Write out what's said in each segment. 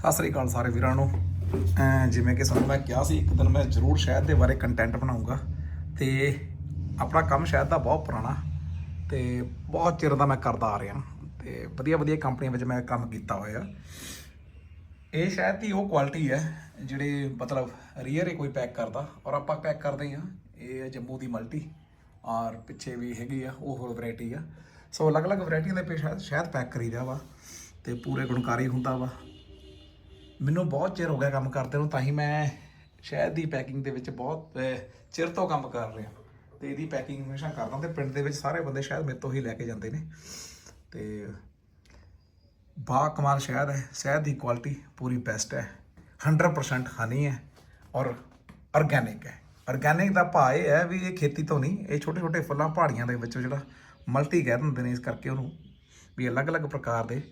ਸਤਿ ਸ੍ਰੀ ਅਕਾਲ ਸਾਰੇ ਵੀਰਾਂ ਨੂੰ। ਜਿਵੇਂ ਕਿ ਤੁਹਾਨੂੰ ਮੈਂ ਕਿਹਾ ਸੀ, ਇੱਕ ਦਿਨ ਮੈਂ ਜ਼ਰੂਰ ਸ਼ਹਿਦ ਦੇ ਬਾਰੇ ਕੰਟੈਂਟ ਬਣਾਉਂਗਾ। ਤੇ ਆਪਣਾ ਕੰਮ ਸ਼ਹਿਦ ਦਾ ਬਹੁਤ ਪੁਰਾਣਾ ਤੇ ਬਹੁਤ ਚਿਰ ਦਾ ਮੈਂ ਕਰਦਾ ਆ ਰਿਹਾ। ਤੇ ਵਧੀਆ ਵਧੀਆ ਕੰਪਨੀਆਂ ਵਿੱਚ ਮੈਂ ਕੰਮ ਕੀਤਾ ਹੋਇਆ। ਇਹ ਸ਼ਹਿਦ ਦੀ ਉਹ ਕੁਆਲਿਟੀ ਹੈ, ਜਿਹੜੇ ਮਤਲਬ ਰੀਅਰ ਹੀ ਕੋਈ ਪੈਕ ਕਰਦਾ ਔਰ ਆਪਾਂ ਪੈਕ ਕਰਦੇ ਹਾਂ ਇਹ ਹੈ ਜੰਮੂ ਦੀ ਮਲਟੀ ਔਰ ਪਿੱਛੇ ਵੀ ਹੈਗੀ ਆ, ਉਹ ਹੋਰ ਵੈਰਾਈਟੀ ਆ। ਸੋ ਅਲੱਗ-ਅਲੱਗ ਵੈਰਾਈਟੀਆਂ ਦੇ ਪੇ ਸ਼ਾਇਦ ਸ਼ਾਇਦ ਪੈਕ ਕਰੀਦਾ ਵਾ ਤੇ ਪੂਰੇ ਗੁਣਕਾਰੀ ਹੁੰਦਾ ਵਾ। ਮੈਨੂੰ ਬਹੁਤ ਚਿਰ ਹੋ ਗਿਆ ਕੰਮ ਕਰਦੇ ਨੂੰ, ਤਾਂ ਹੀ ਮੈਂ ਸ਼ਹਿਦ ਦੀ ਪੈਕਿੰਗ ਦੇ ਵਿੱਚ ਬਹੁਤ ਚਿਰ ਤੋਂ ਕੰਮ ਕਰ ਰਿਹਾ। ਤੇ ਇਹਦੀ ਪੈਕਿੰਗ ਹਮੇਸ਼ਾ ਕਰਦਾ ਤੇ ਪਿੰਡ ਦੇ ਵਿੱਚ ਸਾਰੇ ਬੰਦੇ ਸ਼ਾਇਦ ਮੇਰੇ ਤੋਂ ਹੀ ਲੈ ਕੇ ਜਾਂਦੇ ਨੇ। ਤੇ ਬਾ ਕਮਾਲ ਸ਼ਹਿਦ ਹੈ, ਸ਼ਹਿਦ ਦੀ ਕੁਆਲਿਟੀ ਪੂਰੀ ਬੈਸਟ ਹੈ। 100% ਹਨੀ ਹੈ ਔਰ ਆਰਗੈਨਿਕ ਹੈ। ਆਰਗੈਨਿਕ ਦਾ ਭਾਅ ਇਹ ਹੈ ਵੀ ਇਹ ਖੇਤੀ ਤੋਂ ਨਹੀਂ, ਇਹ ਛੋਟੇ ਛੋਟੇ ਫੁੱਲਾਂ ਪਹਾੜੀਆਂ ਦੇ ਵਿੱਚੋਂ ਜਿਹੜਾ ਮਲਟੀ ਕਹਿ ਦਿੰਦੇ ਨੇ ਇਸ ਕਰਕੇ ਉਹਨੂੰ ਵੀ ਅਲੱਗ-ਅਲੱਗ ਪ੍ਰਕਾਰ ਦੇ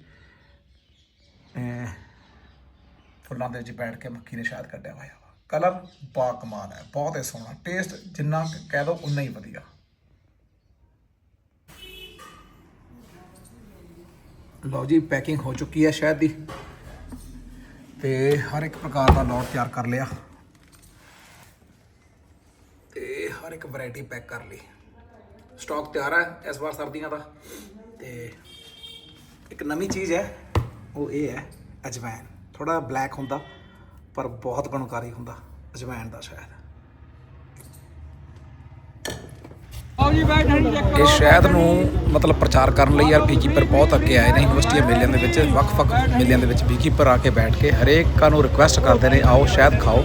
ਫੁੱਲਾਂ ਦੇ ਵਿੱਚ ਬੈਠ ਕੇ ਮੱਖੀ ਨੇ ਸ਼ਾਇਦ ਕੱਢਿਆ ਹੋਇਆ ਵਾ। ਕਲਰ ਬਾ ਕਮਾਲ ਹੈ, ਬਹੁਤ ਹੀ ਸੋਹਣਾ। ਟੇਸਟ ਜਿੰਨਾ ਕਹਿ ਦੋ ਉਨਾ ਹੀ ਵਧੀਆ। ਲਓ ਜੀ ਪੈਕਿੰਗ ਹੋ ਚੁੱਕੀ ਹੈ ਸ਼ਹਿਦ ਦੀ। ਤੇ ਹਰ ਇੱਕ ਪ੍ਰਕਾਰ ਦਾ ਲੋਟ ਤਿਆਰ ਕਰ ਲਿਆ। ਤੇ ਹਰ ਇੱਕ ਵੈਰਾਈਟੀ ਪੈਕ ਕਰ ਲਈ। ਸਟਾਕ ਤਿਆਰ ਹੈ ਇਸ ਵਾਰ ਸਰਦੀਆਂ ਦਾ। ਤੇ ਇੱਕ ਨਵੀਂ ਚੀਜ਼ ਹੈ, ਉਹ ਇਹ ਹੈ ਅਜਵਾਇਨ ਥੋੜਾ ਬਲੈਕ ਹੁੰਦਾ ਪਰ ਬਹੁਤ ਗੁਣਕਾਰੀ ਹੁੰਦਾ ਅਜਵਾਇਨ ਦਾ ਸ਼ਾਇਦ। ਇਸ ਸ਼ਹਿਦ ਨੂੰ ਮਤਲਬ ਪ੍ਰਚਾਰ ਕਰਨ ਲਈ ਯਾਰ ਬੀਕੀਪਰ ਬਹੁਤ ਅੱਗੇ ਆਏ ਨੇ ਯੂਨੀਵਰਸਿਟੀਆਂ ਮੇਲਿਆਂ ਦੇ ਵਿੱਚ ਵੱਖ-ਵੱਖ ਮੇਲਿਆਂ ਦੇ ਵਿੱਚ ਬੀਕੀਪਰ ਆ ਕੇ ਬੈਠ ਕੇ ਹਰੇਕਾਂ ਨੂੰ ਰਿਕੁਐਸਟ ਕਰਦੇ ਨੇ ਆਓ ਸ਼ਹਿਦ ਖਾਓ।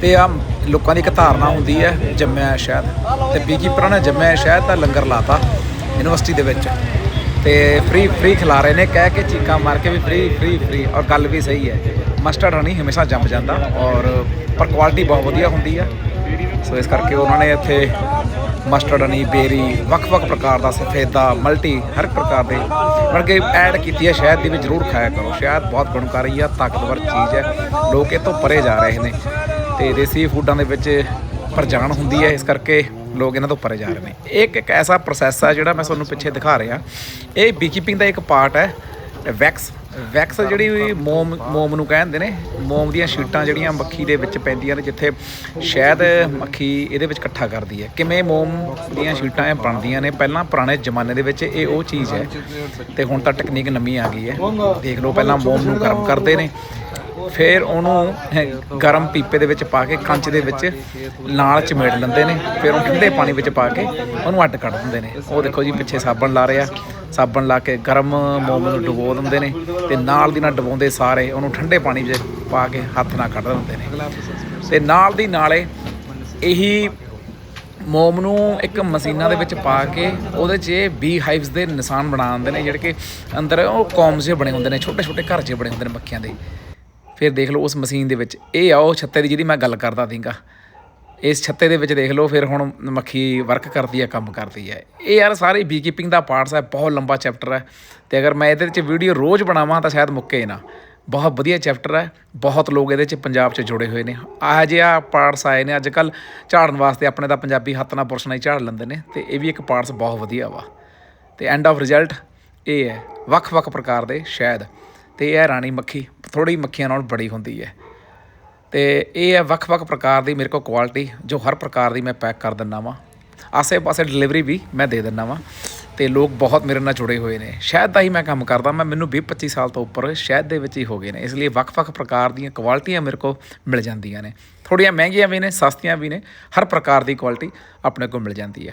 ਤੇ ਆ ਲੋਕਾਂ ਦੀ ਇੱਕ ਧਾਰਨਾ ਹੁੰਦੀ ਹੈ ਜੰਮਿਆ ਸ਼ਹਿਦ ਤੇ ਬੀਕੀਪਰਾਂ ਨੇ ਜੰਮਿਆ ਸ਼ਹਿਦ ਦਾ ਲੰਗਰ ਲਾਤਾ ਯੂਨੀਵਰਸਿਟੀ ਦੇ ਵਿੱਚ। ਤੇ ਫ੍ਰੀ ਫ੍ਰੀ ਖਿਲਾ ਰਹੇ ਨੇ। ਕਹਿ ਕੇ ਚੀਕਾਂ ਮਾਰ ਕੇ ਵੀ ਫ੍ਰੀ ਫ੍ਰੀ ਫ੍ਰੀ ਔਰ ਗੱਲ ਵੀ ਸਹੀ ਹੈ। ਮਸਟਰਡ ਹਨੀ ਹਮੇਸ਼ਾ ਜੰਮ ਜਾਂਦਾ ਔਰ ਪਰ ਕੁਆਲਿਟੀ ਬਹੁਤ ਵਧੀਆ ਹੁੰਦੀ ਹੈ ਸੋ ਇਸ ਕਰਕੇ ਉਹਨਾਂ ਨੇ ਇੱਥੇ ਮਸਟਰਡ ਹਨੀ ਬੇਰੀ ਵੱਖ-ਵੱਖ ਪ੍ਰਕਾਰ ਦਾ ਸਫੇਦਾ ਮਲਟੀ ਹਰ ਇੱਕ ਪ੍ਰਕਾਰ ਦੇ, ਮਤਲਬ ਕਿ ਐਡ ਕੀਤੀ ਹੈ। ਸ਼ਹਿਦ ਦੀ ਵੀ ਜ਼ਰੂਰ ਖਾਇਆ ਕਰੋ। ਸ਼ਹਿਦ ਬਹੁਤ ਗੁਣਕਾਰੀ ਆ, ਤਾਕਤਵਰ ਚੀਜ਼ ਹੈ। ਲੋਕ ਇਹ ਤੋਂ ਪਰੇ ਜਾ ਰਹੇ ਨੇ। ਤੇ ਦੇਸੀ ਫੂਡਾਂ ਦੇ ਵਿੱਚ ਪਰਜਾਨ ਹੁੰਦੀ ਹੈ। ਇਸ ਕਰਕੇ ਲੋਕ ਇਹਨਾਂ ਤੋਂ ਪਰੇ ਜਾ ਰਹੇ ਨੇ। ਇਹ ਇੱਕ ਇੱਕ ਐਸਾ ਪ੍ਰੋਸੈਸ ਆ ਜਿਹੜਾ ਮੈਂ ਤੁਹਾਨੂੰ ਪਿੱਛੇ ਦਿਖਾ ਰਿਹਾ। ਇਹ ਬੀਕੀਪਿੰਗ ਦਾ ਇੱਕ ਪਾਰਟ ਹੈ। ਵੈਕਸ ਵੈਕਸ ਜਿਹੜੀ ਮੋਮ ਮੋਮ ਨੂੰ ਕਹਿੰਦੇ ਨੇ, ਮੋਮ ਦੀਆਂ ਸ਼ੀਟਾਂ ਜਿਹੜੀਆਂ ਮੱਖੀ ਦੇ ਵਿੱਚ ਪੈਂਦੀਆਂ ਨੇ, ਜਿੱਥੇ ਸ਼ਾਇਦ ਮੱਖੀ ਇਹਦੇ ਵਿੱਚ ਇਕੱਠਾ ਕਰਦੀ ਹੈ। ਕਿਵੇਂ ਮੋਮ ਦੀਆਂ ਸ਼ੀਟਾਂ ਇਹ ਬਣਦੀਆਂ ਨੇ? ਪਹਿਲਾਂ ਪੁਰਾਣੇ ਜ਼ਮਾਨੇ ਦੇ ਵਿੱਚ ਇਹ ਉਹ ਚੀਜ਼ ਹੈ। ਤੇ ਹੁਣ ਤਾਂ ਟੈਕਨੀਕ ਨਵੀਂ ਆ ਗਈ ਹੈ। ਦੇਖ ਲਓ, ਪਹਿਲਾਂ ਮੋਮ ਨੂੰ ਗਰਮ ਕਰਦੇ ਨੇ। ਫਿਰ ਉਹਨੂੰ ਗਰਮ ਪੀਪੇ ਦੇ ਵਿੱਚ ਪਾ ਕੇ ਕੰਚ ਦੇ ਵਿੱਚ ਨਾਲ ਚਮੇੜ ਲੈਂਦੇ ਨੇ। ਫਿਰ ਉਹ ਠੰਡੇ ਪਾਣੀ ਵਿੱਚ ਪਾ ਕੇ ਉਹਨੂੰ ਅੱਡ ਕੱਢ ਦਿੰਦੇ ਨੇ। ਉਹ ਦੇਖੋ ਜੀ, ਪਿੱਛੇ ਸਾਬਣ ਲਾ ਰਿਹਾ। ਸਾਬਣ ਲਾ ਕੇ ਗਰਮ ਮੋਮ ਨੂੰ ਡੁਬੋ ਦਿੰਦੇ ਨੇ ਤੇ ਨਾਲ ਦੀ ਨਾਲ ਡੁਬੋਂਦੇ ਸਾਰੇ ਉਹਨੂੰ ਠੰਡੇ ਪਾਣੀ ਵਿੱਚ ਪਾ ਕੇ ਹੱਥ ਨਾਲ ਕੱਢ ਦਿੰਦੇ ਨੇ। ਤੇ ਨਾਲ ਦੀ ਨਾਲੇ ਇਹੀ ਮੋਮ ਨੂੰ ਇੱਕ ਮਸ਼ੀਨਾਂ ਦੇ ਵਿੱਚ ਪਾ ਕੇ ਉਹਦੇ 'ਚ ਇਹ ਬੀ ਹਾਈਵਸ ਦੇ ਨਿਸ਼ਾਨ ਬਣਾ ਦਿੰਦੇ ਨੇ, ਜਿਹੜੇ ਕਿ ਅੰਦਰ ਉਹ ਕੌਮਸ ਜਿਹੇ ਬਣੇ ਹੁੰਦੇ ਨੇ ਛੋਟੇ ਛੋਟੇ ਘਰ ਜਿਹੇ ਬਣੇ ਹੁੰਦੇ ਨੇ ਮੱਖੀਆਂ ਦੇ। ਫਿਰ ਦੇਖ ਲਓ ਉਸ ਮਸ਼ੀਨ ਦੇ ਵਿੱਚ। ਇਹ ਆ ਉਹ ਛੱਤੇ ਦੀ ਜਿਹਦੀ ਮੈਂ ਗੱਲ ਕਰਦਾ ਸੀਗਾ। ਇਸ ਛੱਤੇ ਦੇ ਵਿੱਚ ਦੇਖ ਲਓ, ਫਿਰ ਹੁਣ ਮੱਖੀ ਵਰਕ ਕਰਦੀ ਹੈ ਕੰਮ ਕਰਦੀ ਹੈ ਇਹ ਯਾਰ ਸਾਰੇ ਬੀ ਕੀਪਿੰਗ ਦਾ ਪਾਰਟਸ ਹੈ ਬਹੁਤ ਲੰਬਾ ਚੈਪਟਰ ਹੈ ਤੇ ਅਗਰ ਮੈਂ ਇਹਦੇ ਵਿੱਚ ਵੀਡੀਓ ਰੋਜ਼ ਬਣਾਵਾਂ ਤਾਂ ਸ਼ਾਇਦ ਮੁੱਕੇ ਨਾ। ਬਹੁਤ ਵਧੀਆ ਚੈਪਟਰ ਹੈ ਬਹੁਤ ਲੋਕ ਇਹਦੇ 'ਚ ਪੰਜਾਬ 'ਚ ਜੁੜੇ ਹੋਏ ਨੇ। ਆਹ ਜਿਹਾ ਪਾਰਟਸ ਆਏ ਨੇ ਅੱਜ ਕੱਲ ਝਾੜਨ ਵਾਸਤੇ ਆਪਣੇ ਤਾਂ ਪੰਜਾਬੀ ਹੱਥ ਨਾਲ ਪੁਰਸ਼ ਨਾਲ ਹੀ ਝਾੜ ਲੈਂਦੇ ਨੇ। ਤੇ ਇਹ ਵੀ ਇੱਕ ਪਾਰਟਸ ਬਹੁਤ ਵਧੀਆ ਵਾ। ਤੇ ਐਂਡ ਆਫ ਰਿਜ਼ਲਟ ਇਹ ਹੈ। ਵੱਖ-ਵੱਖ ਪ੍ਰਕਾਰ ਦੇ ਸ਼ਾਇਦ। ਤੇ ਇਹ ਹੈ ਰਾਣੀ ਮੱਖੀ। ਥੋੜੀ ਮੱਖੀਆਂ ਨਾਲ ਬੜੀ ਹੁੰਦੀ ਹੈ। ਤੇ ਇਹ ਹੈ ਵੱਖ-ਵੱਖ ਪ੍ਰਕਾਰ ਦੀ ਮੇਰੇ ਕੋਲ ਕੁਆਲਿਟੀ ਜੋ ਹਰ ਪ੍ਰਕਾਰ ਦੀ ਮੈਂ ਪੈਕ ਕਰ ਦਿੰਦਾ ਵਾਂ। ਆਸੇ-ਪਾਸੇ ਡਿਲੀਵਰੀ ਵੀ ਮੈਂ ਦੇ ਦਿੰਦਾ ਵਾਂ ਤੇ ਲੋਕ ਬਹੁਤ ਮੇਰੇ ਨਾਲ ਜੁੜੇ ਹੋਏ ਨੇ। ਸ਼ਹਿਦ ਦਾ ਹੀ ਮੈਂ ਕੰਮ ਕਰਦਾ ਮੈਂ ਮੈਨੂੰ 20-25 ਸਾਲ ਤੋਂ ਉੱਪਰ ਸ਼ਹਿਦ ਦੇ ਵਿੱਚ ਹੀ ਹੋ ਗਏ ਨੇ। ਇਸ ਲਈ ਵੱਖ-ਵੱਖ ਪ੍ਰਕਾਰ ਦੀਆਂ ਕੁਆਲਿਟੀਆਂ ਮੇਰੇ ਕੋਲ ਮਿਲ ਜਾਂਦੀਆਂ ਨੇ। ਥੋੜੀਆਂ ਮਹਿੰਗੀਆਂ ਵੀ ਨੇ, ਸਸਤੀਆਂ ਵੀ ਨੇ, ਹਰ ਪ੍ਰਕਾਰ ਦੀ ਕੁਆਲਿਟੀ ਆਪਣੇ ਕੋਲ ਮਿਲ ਜਾਂਦੀ ਹੈ।